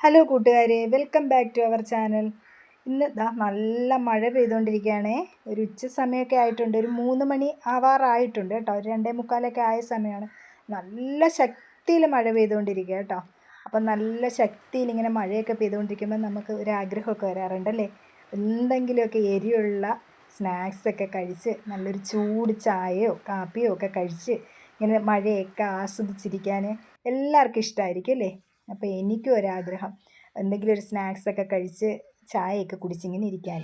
Hello കൂട്ടുകാരെ. Welcome back to our channel ഇന്ന് ദാ നല്ല മഴ പെയ്തുകൊണ്ടിരിക്കുകയാണേ ഒരു ഉച്ച സമയമൊക്കെ ആയിട്ടുണ്ട്. ഒരു മൂന്ന് മണി ആവാറായിട്ടുണ്ട് കേട്ടോ. ഒരു രണ്ടേ മുക്കാലൊക്കെ ആയ സമയമാണ്. നല്ല ശക്തിയിൽ മഴ പെയ്തുകൊണ്ടിരിക്കുക കേട്ടോ. അപ്പം നല്ല ശക്തിയിൽ ഇങ്ങനെ മഴയൊക്കെ പെയ്തുകൊണ്ടിരിക്കുമ്പോൾ നമുക്ക് ഒരു ആഗ്രഹമൊക്കെ വരാറുണ്ടല്ലേ എന്തെങ്കിലുമൊക്കെ എരിയുള്ള സ്നാക്സൊക്കെ കഴിച്ച് നല്ലൊരു ചൂട് ചായയോ കാപ്പിയോ ഒക്കെ കഴിച്ച് ഇങ്ങനെ മഴയൊക്കെ ആസ്വദിച്ചിരിക്കാൻ എല്ലാവർക്കും ഇഷ്ടമായിരിക്കും അല്ലേ? അപ്പോൾ എനിക്കും ഒരാഗ്രഹം. എന്തെങ്കിലും ഒരു സ്നാക്സൊക്കെ കഴിച്ച് ചായയൊക്കെ കുടിച്ചിങ്ങനെ ഇരിക്കാൻ.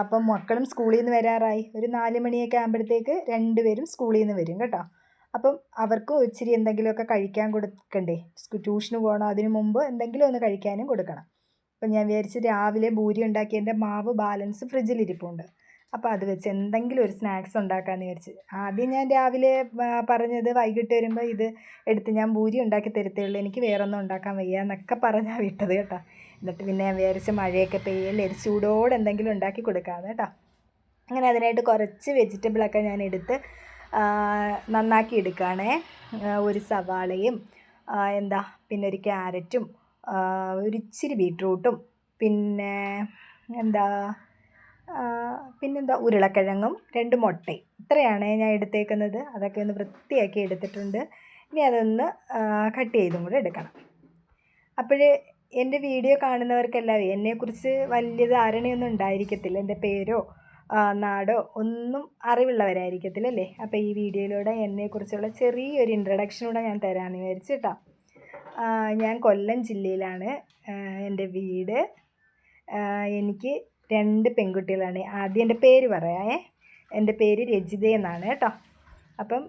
അപ്പം മക്കളും സ്കൂളിൽ നിന്ന് വരാറായി. ഒരു നാല് മണിയൊക്കെ ആകുമ്പോഴത്തേക്ക് രണ്ടുപേരും സ്കൂളിൽ നിന്ന് വരും കേട്ടോ. അപ്പം അവർക്കും ഇച്ചിരി എന്തെങ്കിലുമൊക്കെ കഴിക്കാൻ കൊടുക്കണ്ടേ? ട്യൂഷന് പോകണം അതിനു മുമ്പ് എന്തെങ്കിലും ഒന്ന് കഴിക്കാനും കൊടുക്കണം. അപ്പം ഞാൻ വിചാരിച്ച് രാവിലെ ഭൂരി ഉണ്ടാക്കിയതിന്റെ മാവ് ബാലൻസ് ഫ്രിഡ്ജിലിരിപ്പുണ്ട് അപ്പോൾ അത് വെച്ച് എന്തെങ്കിലും ഒരു സ്നാക്സ് ഉണ്ടാക്കാമെന്ന് വിചാരിച്ച്. ആദ്യം ഞാൻ രാവിലെ പറഞ്ഞത് വൈകിട്ട് വരുമ്പോൾ ഇത് എടുത്ത് ഞാൻ ഭൂരി ഉണ്ടാക്കി തരത്തേയുള്ളൂ എനിക്ക് വേറൊന്നും ഉണ്ടാക്കാൻ വയ്യ എന്നൊക്കെ പറഞ്ഞാൽ വിട്ടത് കേട്ടോ. എന്നിട്ട് പിന്നെ വിചാരിച്ച് മഴയൊക്കെ പെയ്യല്ലേ ചൂടോടെ എന്തെങ്കിലും ഉണ്ടാക്കി കൊടുക്കാമെന്ന് കേട്ടോ. അങ്ങനെ അതിനായിട്ട് കുറച്ച് വെജിറ്റബിളൊക്കെ ഞാൻ എടുത്ത് നന്നാക്കി എടുക്കുകയാണേ ഒരു സവാളയും എന്താ പിന്നെ ഒരു ക്യാരറ്റും ഒരു ഇച്ചിരി ബീട്രൂട്ടും പിന്നെ എന്താ പിന്നെന്താ ഉരുളക്കിഴങ്ങും രണ്ട് മുട്ടയും. ഇത്രയാണ് ഞാൻ എടുത്തേക്കുന്നത്. അതൊക്കെ ഒന്ന് വൃത്തിയാക്കി എടുത്തിട്ടുണ്ട്. ഇനി അതൊന്ന് കട്ട് ചെയ്തും കൂടെ എടുക്കണം. അപ്പോൾ എന്റെ വീഡിയോ കാണുന്നവർക്കെല്ലാവരും എന്നെക്കുറിച്ച് വലിയ ധാരണയൊന്നും ഉണ്ടായിരിക്കത്തില്ല. എന്റെ പേരോ നാടോ ഒന്നും അറിവുള്ളവരായിരിക്കത്തില്ല അല്ലേ അപ്പോൾ ഈ വീഡിയോയിലൂടെ എന്നെക്കുറിച്ചുള്ള ചെറിയൊരു ഇൻട്രഡക്ഷൻ കൂടെ ഞാൻ തരാമെന്ന് വിചാരിച്ചു കേട്ടോ ഞാൻ കൊല്ലം ജില്ലയിലാണ് എന്റെ വീട്. എനിക്ക് രണ്ട് പെൺകുട്ടികളാണ്. ആദ്യം എന്റെ പേര് പറയാമേ എന്റെ പേര് രജിത എന്നാണ് കേട്ടോ. അപ്പം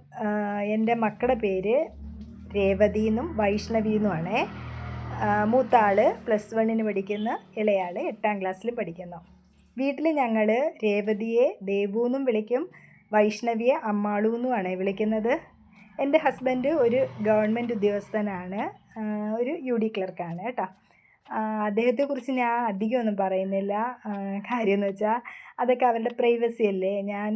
എന്റെ മക്കളുടെ പേര് രേവതി എന്നും വൈഷ്ണവി എന്നുമാണേ. മൂത്ത ആൾ പ്ലസ് വണ്ണിന് പഠിക്കുന്ന ഇളയാൾ എട്ടാം ക്ലാസ്സിൽ പഠിക്കുന്നു. വീട്ടിൽ ഞങ്ങൾ രേവതിയെ ദേവു എന്നും വിളിക്കും വൈഷ്ണവിയെ അമ്മാളു എന്നുമാണ് വിളിക്കുന്നത്. എന്റെ ഹസ്ബൻഡ് ഒരു ഗവൺമെന്റ് ഉദ്യോഗസ്ഥനാണ് ഒരു യു ഡി ക്ലർക്കാണ് കേട്ടോ. അദ്ദേഹത്തെക്കുറിച്ച് ഞാൻ അധികമൊന്നും പറയുന്നില്ല. കാര്യം എന്ന് വെച്ചാൽ അതൊക്കെ അവരുടെ പ്രൈവസി അല്ലേ? ഞാൻ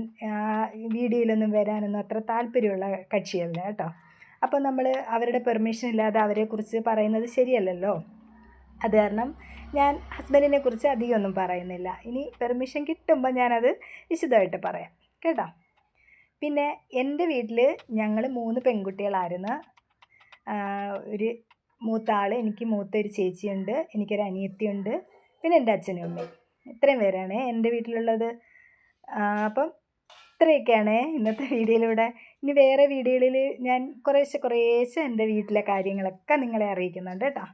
വീഡിയോയിലൊന്നും വരാനൊന്നും അത്ര താല്പര്യമുള്ള കക്ഷിയല്ല കേട്ടോ. അപ്പോൾ നമ്മൾ അവരുടെ പെർമിഷൻ ഇല്ലാതെ അവരെക്കുറിച്ച് പറയുന്നത് ശരിയല്ലല്ലോ. അത് കാരണം ഞാൻ ഹസ്ബൻഡിനെ കുറിച്ച് അധികമൊന്നും പറയുന്നില്ല. ഇനി പെർമിഷൻ കിട്ടുമ്പോൾ ഞാനത് വിശദമായിട്ട് പറയാം. കേട്ടോ? പിന്നെ എന്റെ വീട്ടിൽ ഞങ്ങൾ മൂന്ന് പെൺകുട്ടികളായിരുന്നു. ഒരു മൂത്ത ആൾ എനിക്ക് മൂത്ത ഒരു ചേച്ചിയുണ്ട് എനിക്കൊരു അനിയത്തിയുണ്ട് പിന്നെ എന്റെ അച്ഛനും അമ്മയും. ഇത്രയും പേരാണ് എന്റെ വീട്ടിലുള്ളത്. അപ്പം ഇത്രയൊക്കെയാണ് ഇന്നത്തെ വീഡിയോയിലൂടെ. ഇനി വേറെ വീഡിയോകളിൽ ഞാൻ കുറേശ്ശെ കുറേശ്ശെ എന്റെ വീട്ടിലെ കാര്യങ്ങളൊക്കെ നിങ്ങളെ അറിയിക്കുന്നുണ്ട് കേട്ടോ.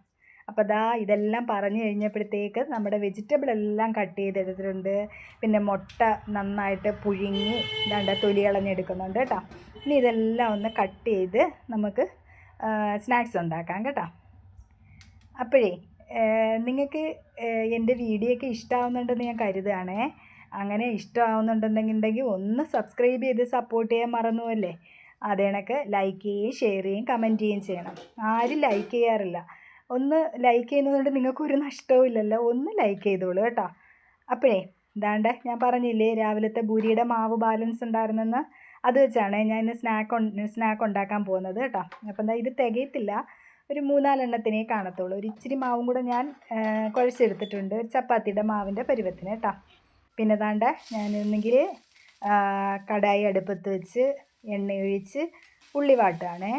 അപ്പോൾ ദാ ഇതെല്ലാം പറഞ്ഞു കഴിഞ്ഞപ്പോഴത്തേക്ക് നമ്മുടെ വെജിറ്റബിൾ എല്ലാം കട്ട് ചെയ്തെടുത്തിട്ടുണ്ട്. പിന്നെ മുട്ട നന്നായിട്ട് പുഴുങ്ങി ദാണ്ട തൊലി കളഞ്ഞെടുക്കുന്നുണ്ട് കേട്ടോ. ഇനി ഇതെല്ലാം ഒന്ന് കട്ട് ചെയ്ത് നമുക്ക് സ്നാക്സ് ഉണ്ടാക്കാം കേട്ടോ. അപ്പോഴേ നിങ്ങൾക്ക് എന്റെ വീഡിയോ ഒക്കെ ഇഷ്ടമാവുന്നുണ്ടെന്ന് ഞാൻ കരുതുകയാണേ. അങ്ങനെ ഇഷ്ടമാവുന്നുണ്ടെന്നുണ്ടെങ്കിൽ ഒന്ന് സബ്സ്ക്രൈബ് ചെയ്ത് സപ്പോർട്ട് ചെയ്യാൻ മറന്നുമല്ലേ അതേണക്ക് ലൈക്ക് ചെയ്യുകയും ഷെയർ ചെയ്യുകയും കമന്റ് ചെയ്യുകയും ചെയ്യണം. ആരും ലൈക്ക് ചെയ്യാറില്ല. ഒന്ന് ലൈക്ക് ചെയ്യുന്നതുകൊണ്ട് നിങ്ങൾക്കൊരു നഷ്ടവും ഇല്ലല്ലോ. ഒന്ന് ലൈക്ക് ചെയ്തോളൂ കേട്ടോ. അപ്പോഴേ ഇതാണ്ട് ഞാൻ പറഞ്ഞില്ലേ രാവിലത്തെ ഭൂരിയുടെ മാവ് ബാലൻസ് ഉണ്ടായിരുന്നെന്ന്? അത് വെച്ചാണ് ഞാൻ ഇന്ന് സ്നാക്ക് സ്നാക്ക് ഉണ്ടാക്കാൻ പോകുന്നത് കേട്ടോ. അപ്പം എന്താ ഇത് തികയത്തില്ല. ഒരു മൂന്നാലെണ്ണത്തിനേ കാണത്തുള്ളൂ. ഒരു ഇച്ചിരി മാവും കൂടെ ഞാൻ കുഴച്ചെടുത്തിട്ടുണ്ട്. ഒരു ചപ്പാത്തിയുടെ മാവിന്റെ പരുവത്തിന് കേട്ടോ. പിന്നെ താണ്ട ഞാനൊന്നെങ്കിൽ കടായി അടുപ്പത്ത് വെച്ച് എണ്ണ ഒഴിച്ച് ഉള്ളി വാട്ടുകയാണേ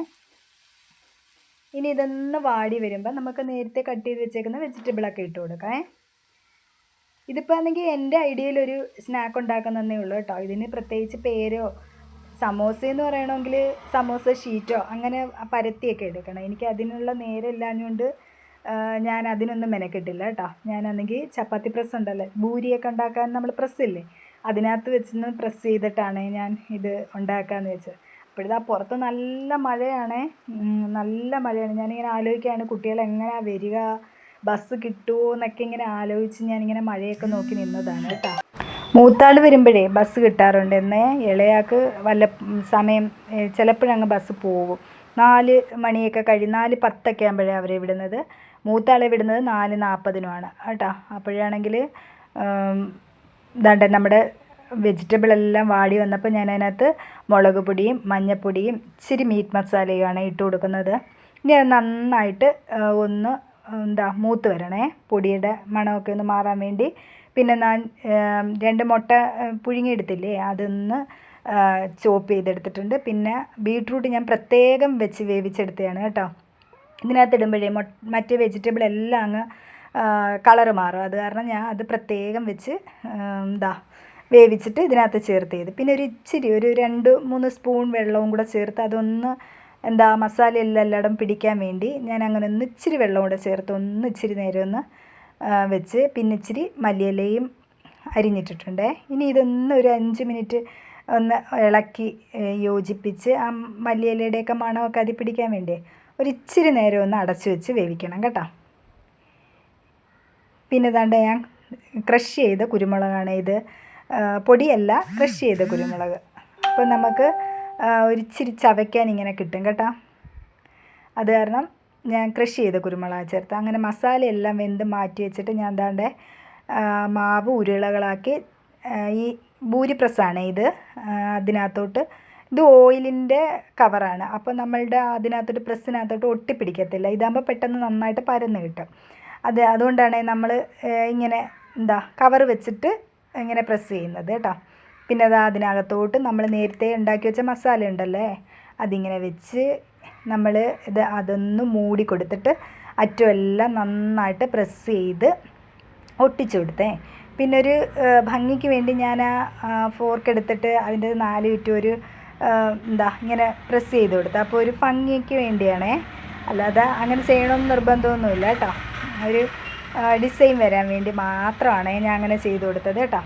ഇനി ഇതൊന്ന് വാടി വരുമ്പോൾ നമുക്ക് നേരത്തെ കട്ട് ചെയ്ത് വെച്ചേക്കുന്ന വെജിറ്റബിളൊക്കെ ഇട്ട് കൊടുക്കാം. ഇതിപ്പോൾ ആണെങ്കിൽ എന്റെ ഐഡിയയിലൊരു സ്നാക്ക് ഉണ്ടാക്കുന്നതേ ഉള്ളൂ കേട്ടോ. ഇതിന് പ്രത്യേകിച്ച് പേരോ സമോസ എന്ന് പറയണമെങ്കിൽ സമോസ ഷീറ്റോ അങ്ങനെ പരത്തിയൊക്കെ എടുക്കണം. എനിക്ക് അതിനുള്ള നേരം ഇല്ലാഞ്ഞുകൊണ്ട് ഞാൻ അതിനൊന്നും മെനക്കെട്ടില്ല കേട്ടോ. ഞാനാണെങ്കിൽ ചപ്പാത്തി പ്രസ് ഉണ്ടല്ലോ. ഭൂരിയൊക്കെ ഉണ്ടാക്കാൻ നമ്മൾ പ്രസ് ഇല്ലേ? അതിനകത്ത് വെച്ച് പ്രസ് ചെയ്തിട്ടാണ് ഞാൻ ഇത് ഉണ്ടാക്കാമെന്ന് വെച്ചത്. അപ്പോഴിതാ പുറത്ത് നല്ല മഴയാണേ. നല്ല മഴയാണ്. ഞാനിങ്ങനെ ആലോചിക്കുകയാണ് കുട്ടികൾ എങ്ങനെയാണ് വരിക? ബസ് കിട്ടുമോ എന്നൊക്കെ ഇങ്ങനെ ആലോചിച്ച് ഞാനിങ്ങനെ മഴയൊക്കെ നോക്കി നിന്നതാണ് കേട്ടോ. മൂത്താൾ വരുമ്പോഴേ ബസ് കിട്ടാറുണ്ട്. എന്നേ ഇളയാൾക്ക് വല്ല സമയം ചിലപ്പോഴങ്ങ് ബസ് പോകും. നാല് മണിയൊക്കെ കഴിയും നാല് പത്തൊക്കെ ആകുമ്പോഴേ അവരെ വിടുന്നത്. മൂത്താളെ വിടുന്നത് നാല് നാൽപ്പതിനുമാണ് കേട്ടോ. അപ്പോഴാണെങ്കിൽ ഇതാണ്ട് നമ്മുടെ വെജിറ്റബിൾ എല്ലാം വാടി വന്നപ്പോൾ ഞാൻ അതിനകത്ത് മുളക് പൊടിയും മഞ്ഞൾപ്പൊടിയും ഇച്ചിരി മീറ്റ് മസാലയുമാണ് ഇട്ട് കൊടുക്കുന്നത്. ഇനി അത് നന്നായിട്ട് ഒന്ന് എന്താ മൂത്ത് വരണേ. പൊടിയുടെ മണമൊക്കെ ഒന്ന് മാറാൻ വേണ്ടി പിന്നെ ഞാൻ രണ്ട് മുട്ട പുഴുങ്ങിയെടുത്തില്ലേ അതൊന്ന് ചോപ്പ് ചെയ്തെടുത്തിട്ടുണ്ട്. പിന്നെ ബീട്രൂട്ട് ഞാൻ പ്രത്യേകം വെച്ച് വേവിച്ചെടുത്തതാണ് കേട്ടോ. ഇതിനകത്ത് ഇടുമ്പോഴേ മറ്റ് വെജിറ്റബിൾ എല്ലാം അങ്ങ് കളറ് മാറും. അത് കാരണം ഞാൻ അത് പ്രത്യേകം വെച്ച് എന്താ വേവിച്ചിട്ട് ഇതിനകത്ത് ചേർത്ത് ചെയ്ത്. പിന്നെ ഒരു ഇച്ചിരി ഒരു രണ്ട് മൂന്ന് സ്പൂൺ വെള്ളവും കൂടെ ചേർത്ത് അതൊന്ന് എന്താ മസാല എല്ലാം എല്ലായിടം പിടിക്കാൻ വേണ്ടി ഞാൻ അങ്ങനെ ഒന്ന് ഇച്ചിരി വെള്ളം കൂടെ ചേർത്ത് ഒന്ന് ഇച്ചിരി നേരം ഒന്ന് വെച്ച് പിന്നെ ഇച്ചിരി മല്ലിയിലയും അരിഞ്ഞിട്ടിട്ടുണ്ടേ. ഇനി ഇതൊന്ന് ഒരു അഞ്ച് മിനിറ്റ് ഒന്ന് ഇളക്കി യോജിപ്പിച്ച് ആ മല്ലിയിലയുടെയൊക്കെ മണമൊക്കെ അതി പിടിക്കാൻ വേണ്ടി? ഒരു ഇച്ചിരി നേരം ഒന്ന് അടച്ചു വെച്ച് വേവിക്കണം കേട്ടോ. പിന്നെ ഇതാണ്ട് ഞാൻ ക്രഷ് ചെയ്ത കുരുമുളകാണ് ഇത്. പൊടിയല്ല ക്രഷ് ചെയ്ത കുരുമുളക്. അപ്പം നമുക്ക് ഒരിച്ചിരി ചവയ്ക്കാൻ ഇങ്ങനെ കിട്ടും കേട്ടോ. അത് കാരണം ഞാൻ ക്രഷ് ചെയ്ത കുരുമുളക് ചേർത്ത്. അങ്ങനെ മസാലയെല്ലാം വെന്ത് മാറ്റി വെച്ചിട്ട് ഞാൻ എന്താണ്ട് മാവ് ഉരുളകളാക്കി ഈ ഭൂരി പ്രസ്സാണ് ഇത് അതിനകത്തോട്ട് ഇത് ഓയിലിന്റെ കവറാണ്. അപ്പോൾ നമ്മളുടെ അതിനകത്തോട്ട് പ്രസ്സിനകത്തോട്ട് ഒട്ടിപ്പിടിക്കത്തില്ല. ഇതാകുമ്പോൾ പെട്ടെന്ന് നന്നായിട്ട് പരന്ന് കിട്ടും. അത് അതുകൊണ്ടാണ് നമ്മൾ ഇങ്ങനെ എന്താ കവർ വെച്ചിട്ട് ഇങ്ങനെ പ്രസ് ചെയ്യുന്നത് കേട്ടോ. പിന്നെ അത് അതിനകത്തോട്ട് നമ്മൾ നേരത്തെ ഉണ്ടാക്കി വെച്ച മസാല ഉണ്ടല്ലേ അതിങ്ങനെ വെച്ച് നമ്മൾ ഇത് അതൊന്ന് മൂടി കൊടുത്തിട്ട് അറ്റമെല്ലാം നന്നായിട്ട് പ്രസ് ചെയ്ത് ഒട്ടിച്ചു കൊടുത്തേ. പിന്നെ ഒരു ഭംഗിക്ക് വേണ്ടി ഞാൻ ആ ഫോർക്ക് എടുത്തിട്ട് അതിന്റെ നാല് ചുറ്റും ഒരു എന്താ ഇങ്ങനെ പ്രസ് ചെയ്ത് കൊടുത്തു. അപ്പോൾ ഒരു ഭംഗിക്ക് വേണ്ടിയാണേ. അല്ലാതെ അങ്ങനെ ചെയ്യണമെന്ന് നിർബന്ധമൊന്നുമില്ല കേട്ടോ. ഒരു ഡിസൈൻ വരാൻ വേണ്ടി മാത്രമാണ് ഞാൻ അങ്ങനെ ചെയ്ത് കൊടുത്തത് കേട്ടോ.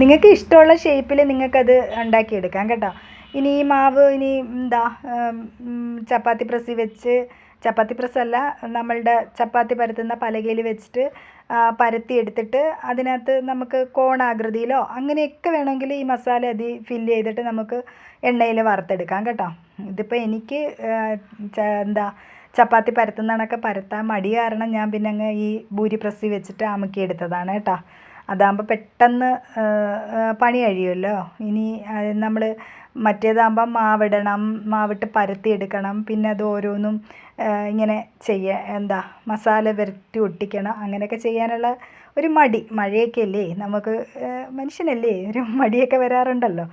നിങ്ങൾക്ക് ഇഷ്ടമുള്ള ഷേപ്പിൽ നിങ്ങൾക്കത് ഉണ്ടാക്കിയെടുക്കാം കേട്ടോ. ഇനി ഈ മാവ് ഇനി എന്താ ചപ്പാത്തി പ്രസ്സിൽ വെച്ച് ചപ്പാത്തി പ്രസ്സല്ല നമ്മളുടെ ചപ്പാത്തി പരത്തുന്ന പലകയിൽ വെച്ചിട്ട് പരത്തി എടുത്തിട്ട് അതിനകത്ത് നമുക്ക് കോണാകൃതിയിലോ അങ്ങനെയൊക്കെ വേണമെങ്കിൽ ഈ മസാല അതി ഫില്ല് ചെയ്തിട്ട് നമുക്ക് എണ്ണയിൽ വറുത്തെടുക്കാം കേട്ടോ. ഇതിപ്പോൾ എനിക്ക് എന്താ ചപ്പാത്തി പരത്തുന്നതാണൊക്കെ പരത്താൻ മടി കാരണം ഞാൻ പിന്നെ അങ്ങ് ഈ ഭൂരി പ്രസ്സി വെച്ചിട്ട് അമുക്കി എടുത്തതാണ് കേട്ടോ. അതാകുമ്പോൾ പെട്ടെന്ന് പണി കഴിയുമല്ലോ. ഇനി നമ്മൾ മറ്റേതാകുമ്പം മാവിടണം മാവിട്ട് പരത്തി എടുക്കണം പിന്നെ അത് ഓരോന്നും ഇങ്ങനെ ചെയ്യുക എന്താ മസാല വരട്ടി ഒട്ടിക്കണം അങ്ങനെയൊക്കെ ചെയ്യാനുള്ള ഒരു മടി. മഴയൊക്കെ അല്ലേ നമുക്ക് മനുഷ്യനല്ലേ ഒരു മടിയൊക്കെ വരാറുണ്ടല്ലോ.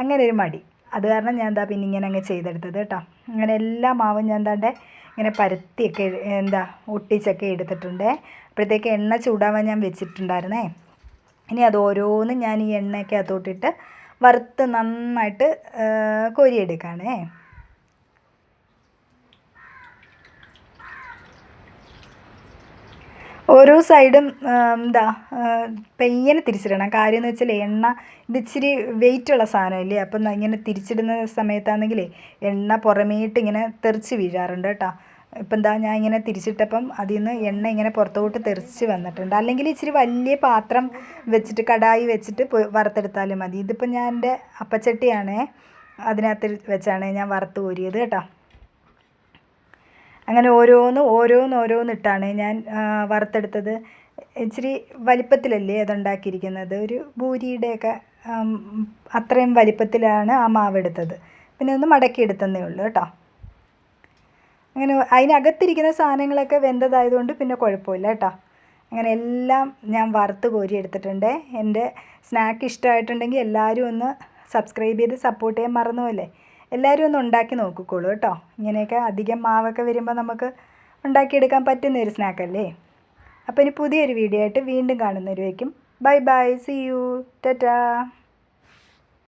അങ്ങനെ ഒരു മടി. അത് കാരണം ഞാൻ എന്താ പിന്നെ ഇങ്ങനെ അങ്ങ് ചെയ്തെടുത്തത് കേട്ടോ. അങ്ങനെ എല്ലാ മാവും ഞാൻ എന്താണ്ട് ഇങ്ങനെ പരത്തിയൊക്കെ എന്താ ഒട്ടിച്ചൊക്കെ എടുത്തിട്ടുണ്ട്. അപ്പോഴത്തേക്ക് എണ്ണ ചൂടാവാൻ ഞാൻ വെച്ചിട്ടുണ്ടായിരുന്നേ. ഇനി അത് ഓരോന്നും ഞാൻ ഈ എണ്ണയ്ക്കകത്തോട്ടിട്ട് വറുത്ത് നന്നായിട്ട് കോരിയെടുക്കുകയാണേ ഓരോ സൈഡും എന്താ പെയ്യനെ തിരിച്ചിടണം. കാര്യം എന്ന് വെച്ചാൽ എണ്ണ ഇത് ഇച്ചിരി വെയിറ്റുള്ള സാധനമല്ലേ? അപ്പം ഇങ്ങനെ തിരിച്ചിടുന്ന സമയത്താണെങ്കിലേ എണ്ണ പുറമേട്ട് ഇങ്ങനെ തെറിച്ച് വീഴാറുണ്ട് കേട്ടോ. ഇപ്പം എന്താ ഞാൻ ഇങ്ങനെ തിരിച്ചിട്ടപ്പം അതിൽ നിന്ന് എണ്ണ ഇങ്ങനെ പുറത്തോട്ട് തെറിച്ച് വന്നിട്ടുണ്ട്. അല്ലെങ്കിൽ ഇച്ചിരി വലിയ പാത്രം വെച്ചിട്ട് കടായി വെച്ചിട്ട് വറുത്തെടുത്താലും മതി. ഇതിപ്പം ഞാൻ എന്റെ അപ്പച്ചട്ടിയാണേ അതിനകത്ത് വെച്ചാണ് ഞാൻ വറുത്ത് കോരിയത് കേട്ടോ. അങ്ങനെ ഓരോന്ന് ഓരോന്ന് ഓരോന്നിട്ടാണ് ഞാൻ വറുത്തെടുത്തത്. ഇച്ചിരി വലിപ്പത്തിലല്ലേ അതുണ്ടാക്കിയിരിക്കുന്നത്. ഒരു ഭൂരിയുടെയൊക്കെ അത്രയും വലിപ്പത്തിലാണ് ആ മാവ് എടുത്തത് പിന്നെ ഒന്ന് മടക്കി എടുത്തതേ ഉള്ളൂ കേട്ടോ. അങ്ങനെ അതിനകത്തിരിക്കുന്ന സാധനങ്ങളൊക്കെ വെന്തതായതുകൊണ്ട് പിന്നെ കുഴപ്പമില്ല കേട്ടോ. അങ്ങനെ എല്ലാം ഞാൻ വറുത്ത് കോരി എടുത്തിട്ടുണ്ട്. എന്റെ സ്നാക്ക് ഇഷ്ടമായിട്ടുണ്ടെങ്കിൽ എല്ലാവരും ഒന്ന് സബ്സ്ക്രൈബ് ചെയ്ത് സപ്പോർട്ട് ചെയ്യാൻ മറന്നുപോലെ എല്ലാവരും ഒന്ന് ഉണ്ടാക്കി നോക്കിക്കോളൂ കേട്ടോ. ഇങ്ങനെയൊക്കെ അധികം മാവൊക്കെ വരുമ്പോൾ നമുക്ക് ഉണ്ടാക്കിയെടുക്കാൻ പറ്റുന്ന ഒരു സ്നാക്കല്ലേ അപ്പോൾ ഇനി പുതിയൊരു വീഡിയോ ആയിട്ട് വീണ്ടും കാണുന്നവരുമായിരിക്കും bye bye see you tata